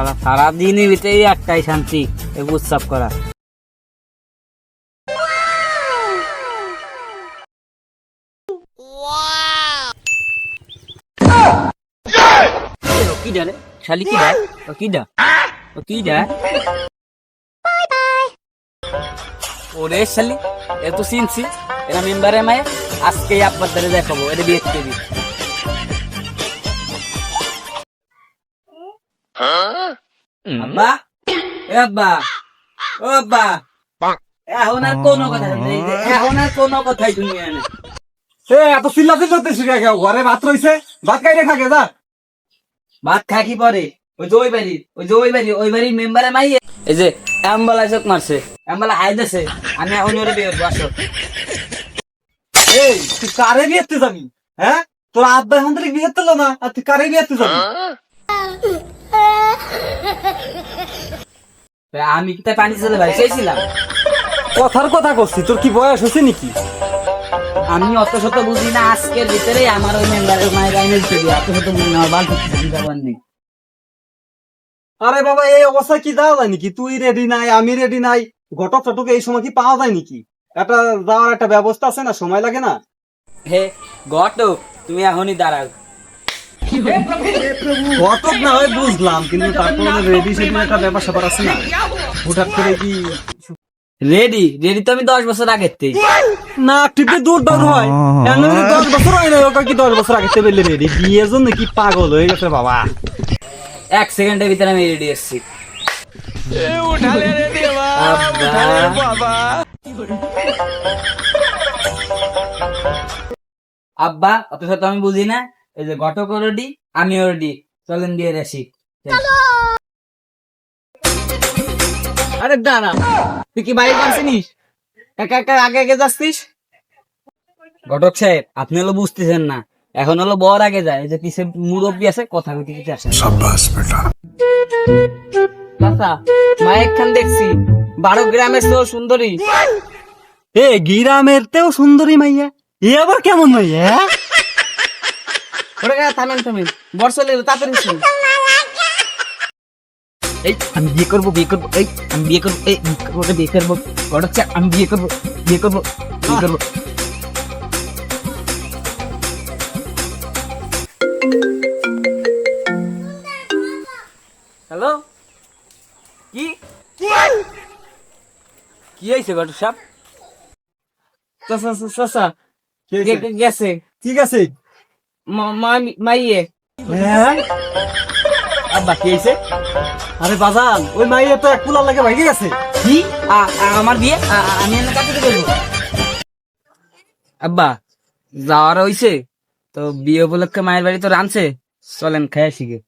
সারা সারাদিনই ভিতরেই একটাই শান্তি এই উৎসব করা। ও কি ডালে? শালি কি ডা ও কি ডা ও কি ডা ওরে শালি এ তো চিনছি এরা মেম্বারে মায়ে আজকে আপনার দ্বারা দেখাবো এটা বিয়ে দিবি। আব্বা এ আব্বা ও আব্বা এখন আর কোনো কথা এখন আর কোনো কথাই তুমি এ এত চিল্লাতে করতেছিস কে কেউ? ঘরে ভাত রইছে ভাত খাইতে খাকে যা। ভাত খা কি পরে? ওই যে ওই বাড়ি ওই যে ওই বাড়ি ওই বাড়ির মেম্বারে মাই এই যে অ্যাম্বালা চোখ মারছে। অ্যাম্বালা হাইদেছে আমি এখন ওরে বিয়ে করব আসো। এই তুই কারে বিয়েতে যাবি হ্যাঁ? তোর আব্বা এখন থেকে বিয়ে দিল না আর তুই কারে বিয়েতে যাবি আমি তাই পানি চলে ভাই চেয়েছিলাম কথার কথা করছি তোর কি বয়স হয়েছে নাকি? আমি অত শত বুঝি না আজকের আমার ওই মেম্বারের মায়ের আইনে অত শত বুঝি না বাল যাবার নেই আরে বাবা এই অবস্থা কি যাওয়া যায় নাকি? তুই রেডি নাই আমি রেডি নাই ঘটক টটক এই সময় কি পাওয়া যায় নাকি? একটা যাওয়ার একটা ব্যবস্থা আছে না সময় লাগে না? হে ঘটক তুমি এখনই দাঁড়াও। না হয় বুঝলাম কিন্তু তারপরে রেডি একটা ব্যাপার স্যাপার আছে না। হুঠাৎ করে কি রেডি রেডি তো আমি দশ বছর আগের না টিপে দূর দূর হয়। দশ বছর হয় না কি দশ বছর আগে রেডি বিয়ের জন্য কি পাগল হয়ে গেছে বাবা। এক সেকেন্ডের ভিতরে আমি রেডি এসেছি। আব্বা। আব্বা। অত শত আমি বুঝি না। এই যে ঘটক রেডি আমিও রেডি চলেন বিয়ে আসি আরে দাঁড়া তুই কি বাইক পারছিস? একা একা আগে আগে যাচ্ছিস? ঘটক সাহেব আপনি হলো বুঝতেছেন না এখন হলো বর আগে যায় যে পিছে মুরব্বী আছে কথা বলতে কিছু আসে না। চাচা মায়ের খান দেখছি বারো গ্রামের চেয়েও সুন্দরী। এ গিরামের তেও সুন্দরী মাইয়া এ আবার কেমন মাইয়া হ্যাঁ? ওরে গা থামেন থামেন। বর্ষা লেগে তাড়াতাড়ি শুন। এই আমি বিয়ে করব বিয়ে করব এই আমি বিয়ে করব এই বিয়ে করব ওটা বিয়ে করব ঘটক সাহেব আমি বিয়ে করব বিয়ে করব বিয়ে করব। হ্যালো? কি? কি হয়েছে ঘটক সাহেব? চাচা চাচা কি হয়েছে? গেছে। ঠিক আছে। মা- মা- মাইয়ে। হ্যাঁ? আব্বা কি হয়েছে আরে বাজান ওই মাইয়া তো এক কুলার লাগে ভাইগে গেছে। কি? আ- আ- আমার বিয়ে? আ- আ- আমি এনে কাকে করব আব্বা যাওয়ার হইছে। তো বিয়ে উপলক্ষে মায়ের বাড়ি তো রানছে চলেন খাই শিখে